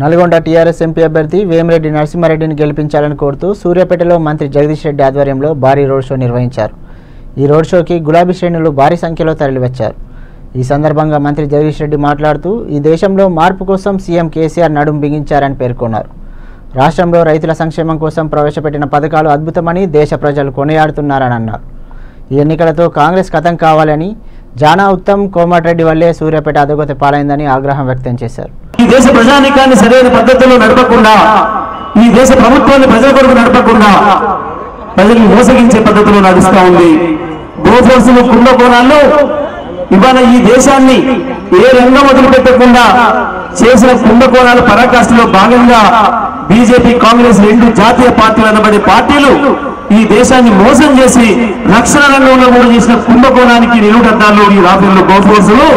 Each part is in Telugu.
నల్గొండ టీఆర్ఎస్ ఎంపీ అభ్యర్థి వేమిరెడ్డి నరసింహారెడ్డిని గెలిపించాలని కోరుతూ సూర్యాపేటలో మంత్రి జగదీష్ రెడ్డి ఆధ్వర్యంలో భారీ రోడ్ షో నిర్వహించారు. ఈ రోడ్ షోకి గులాబీ శ్రేణులు భారీ సంఖ్యలో తరలివచ్చారు. ఈ సందర్భంగా మంత్రి జగదీష్ రెడ్డి మాట్లాడుతూ ఈ దేశంలో మార్పు కోసం సీఎం కేసీఆర్ నడుం బిగించారని పేర్కొన్నారు. రాష్ట్రంలో రైతుల సంక్షేమం కోసం ప్రవేశపెట్టిన పథకాలు అద్భుతమని దేశ ప్రజలు కొనియాడుతున్నారని అన్నారు. ఈ ఎన్నికలతో కాంగ్రెస్ కథం కావాలని జానా ఉత్తమ్ కోమటిరెడ్డి వల్లే సూర్యాపేట అధోగతి పాలైందని ఆగ్రహం వ్యక్తం చేశారు. ఈ దేశ ప్రజానీకాన్ని సరైన పద్ధతిలో నడపకుండా ఈ దేశ ప్రభుత్వాన్ని ప్రజల కొరకు నడపకుండా ప్రజల్ని మోసగించే పద్ధతిలో నడుస్తూ ఉంది. గోఫోర్సులు కుంభకోణాల్లో ఇవాళ ఈ దేశాన్ని ఏ రంగం వదిలిపెట్టకుండా చేసిన కుంభకోణాల పరాకాష్ఠలో భాగంగా బీజేపీ కాంగ్రెస్ రెండు జాతీయ పార్టీలు అనబడే పార్టీలు ఈ దేశాన్ని మోసం చేసి రక్షణ రంగంలో కూడా చేసిన కుంభకోణానికి నిలువడద్దాలు ఈ రాఫెల్ గోఫోర్సులు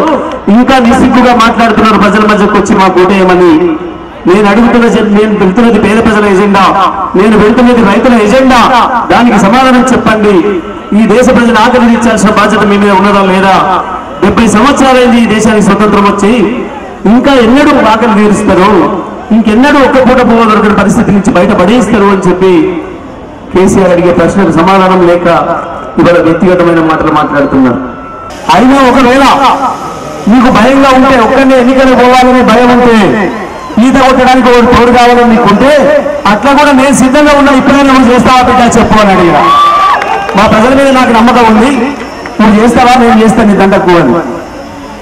ఇంకా నిస్సిగ్గుగా మాట్లాడుతున్నారు ప్రజల మధ్యకు వచ్చి మా కోటేయమని. నేను అడుగుతున్న నేను వెళ్తున్నది పేద ప్రజల ఎజెండా. నేను వెళ్తున్నది రైతుల ఎజెండా. దానికి సమాధానం చెప్పండి. ఈ దేశ ప్రజలు ఆకలి బాధ్యత మీ మీద ఉన్నదా లేదా? డెబ్బై సంవత్సరాలైంది ఈ దేశానికి స్వతంత్రం వచ్చి. ఇంకా ఎన్నడూ ఆకలి తీరుస్తారు. ఇంకెన్నడూ ఒక్క పూట పువ్వు దొరకని పరిస్థితి నుంచి బయట పడేస్తారు అని చెప్పి కేసీఆర్ అడిగే ప్రశ్నకు సమాధానం లేక ఇవాళ వ్యక్తిగతమైన మాటలు మాట్లాడుతున్నారు. అయినా ఒకవేళ నీకు భయంగా ఉంటే ఒక్కనే ఎన్నికలు పోవాలనే భయం ఉంటే ఈత కొట్టడానికి ఒకటి తోడు కావాలని నీకుంటే అట్లా కూడా నేను సిద్ధంగా ఉన్నా ఇప్పుడైనా నువ్వు చేస్తావా బిడ్డ చెప్పు అని అడిగా మా ప్రజల మీద నాకు నమ్మకం ఉంది. నువ్వు చేస్తావా నేను చేస్తాను నీ దండకు అని.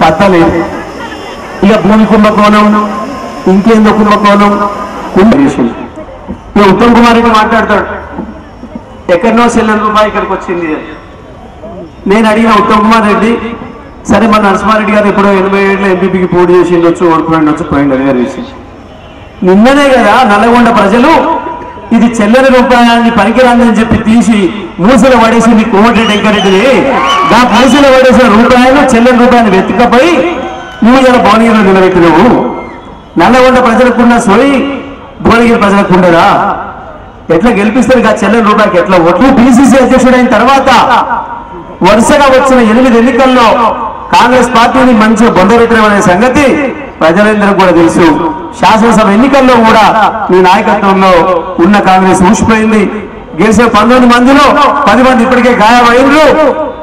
పత్తలేదు ఇక భూమి కుంభకోణం ఇంకేందో కుంభకోణం కుంభ ఉత్తమ్ కుమార్ రెడ్డి మాట్లాడతాడు. ఎక్కడనో సెల్లెల రూపాయి ఇక్కడికి వచ్చింది. నేను అడిగిన ఉత్తమ్ కుమార్ రెడ్డి సరే మన నరసింహారెడ్డి గారు ఎప్పుడో ఎనభై ఏళ్ళ ఎంపీపీకి పోటీ చేసి ఉండొచ్చు ఓడిపోయిండి వచ్చి పోయింది అది వేరే విషయం నిన్ననే కదా నల్లగొండ ప్రజలు ఇది చెల్లెల రూపాయలని పనికిరాందని చెప్పి తీసి మూసలో పడేసింది కోమటిరెడ్డి వెంకరెడ్డిని దా మూసలు పడేసిన రూపాయలు చెల్లెల రూపాయలు వెతుకపోయి నువ్వు ఇలా భువనగిరిలో నిలబెట్టినవు. నల్లగొండ ప్రజలకున్న సోయి భువనగిరి ప్రజలకు ఉండదా ఎట్లా గెలిపిస్తారు ఇక చెల్లెల రూపాయికి? ఎట్లా? ఓట్లు పిసిసి అధ్యక్షుడైన తర్వాత వరుసగా వచ్చిన ఎనిమిది ఎన్నికల్లో కాంగ్రెస్ పార్టీని మంచిగా బొందబెట్టడం అనే సంగతి ప్రజలందరూ కూడా తెలుసు. శాసనసభ ఎన్నికల్లో కూడా మీ నాయకత్వంలో ఉన్న కాంగ్రెస్ ఊసిపోయింది. గెలిచిన పంతొమ్మిది మందిలో పది మంది ఇప్పటికే గాయమైనరు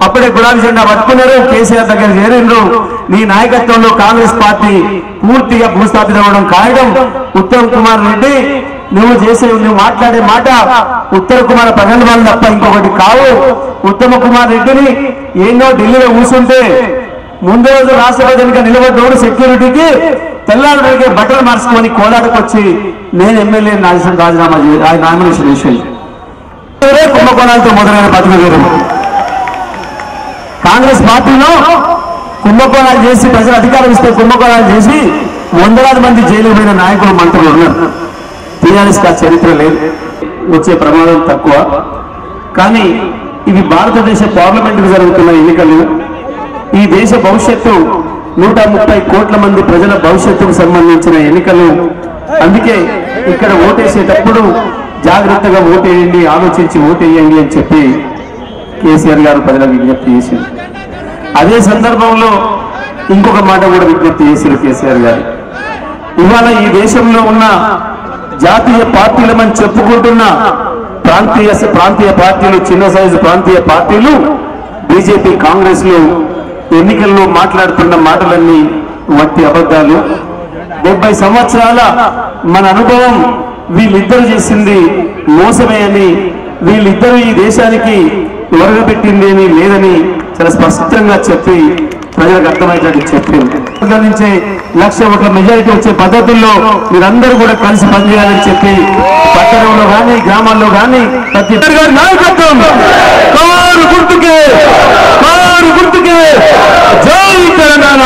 అప్పుడే గులాబీ జెండా పట్టుకున్నారు. కేసీఆర్ దగ్గర చేరిండ్రు. నీ నాయకత్వంలో కాంగ్రెస్ పార్టీ పూర్తిగా భూస్థాపితం అవ్వడం కారణం ఉత్తమ్ కుమార్ రెడ్డి. నువ్వు చేసే నువ్వు మాట్లాడే మాట ఉత్తర కుమార్ ప్రగల్భాలు తప్ప ఇంకొకటి కావు. ఉత్తమ కుమార్ రెడ్డిని ఎన్నో ఢిల్లీలో కూర్చుంటే ముందు రోజు రాష్ట్రపతి ఎన్నిక నిలబడ్డోడు సెక్యూరిటీకి తెల్లారి బట్టలు మార్చుకొని కోలాటకు వచ్చి నేను ఎమ్మెల్యే నాశనం రాజీనామా నామినేషన్ విషయం కుంభకోణాలతో మొదలైన పదవి వేరు కాంగ్రెస్ పార్టీలో కుంభకోణాలు చేసి ప్రజలు అధికారం ఇస్తే కుంభకోణాలు చేసి వందలాది మంది జైలు పోయిన నాయకులు మంత్రులు ఉన్నారు. టీఆర్ఎస్ చరిత్ర లేదు. వచ్చే ప్రమాదం తక్కువ. కానీ ఇవి భారతదేశ పార్లమెంటుకు జరుగుతున్న ఎన్నికలు. ఈ దేశ భవిష్యత్తు నూట ముప్పై కోట్ల మంది ప్రజల భవిష్యత్తుకు సంబంధించిన ఎన్నికలు. అందుకే ఇక్కడ ఓటేసేటప్పుడు జాగ్రత్తగా ఓటేయండి ఆలోచించి ఓటేయండి అని చెప్పి కేసీఆర్ గారు ప్రజలకు విజ్ఞప్తి చేసింది. అదే సందర్భంలో ఇంకొక మాట కూడా విజ్ఞప్తి చేశారు కేసీఆర్ గారు. ఇవాళ ఈ దేశంలో ఉన్న జాతీయ పార్టీలమని చెప్పుకుంటున్న ప్రాంతీయ ప్రాంతీయ పార్టీలు చిన్న సైజు ప్రాంతీయ పార్టీలు బీజేపీ కాంగ్రెస్లు ఎన్నికల్లో మాట్లాడుతున్న మాటలన్నీ వట్టి అబద్ధాలు. డెబ్బై సంవత్సరాల మన అనుభవం వీళ్ళిద్దరు చేసింది మోసమే అని వీళ్ళిద్దరూ ఈ దేశానికి ఒరగబెట్టింది పెట్టిందేమీ లేదని చాలా స్పష్టంగా చెప్పి ప్రజలకు అర్థమయ్యేటట్టు చెప్పింది నుంచి లక్ష ఒక మెజారిటీ వచ్చే పద్ధతుల్లో మీరందరూ కూడా కలిసి పనిచేయాలని చెప్పి పట్టణంలో కానీ గ్రామాల్లో కానీ ప్రతి గారి నాయకత్వం. కారు గుర్తుకే కారు గుర్తుకే. జై తెలంగాణ.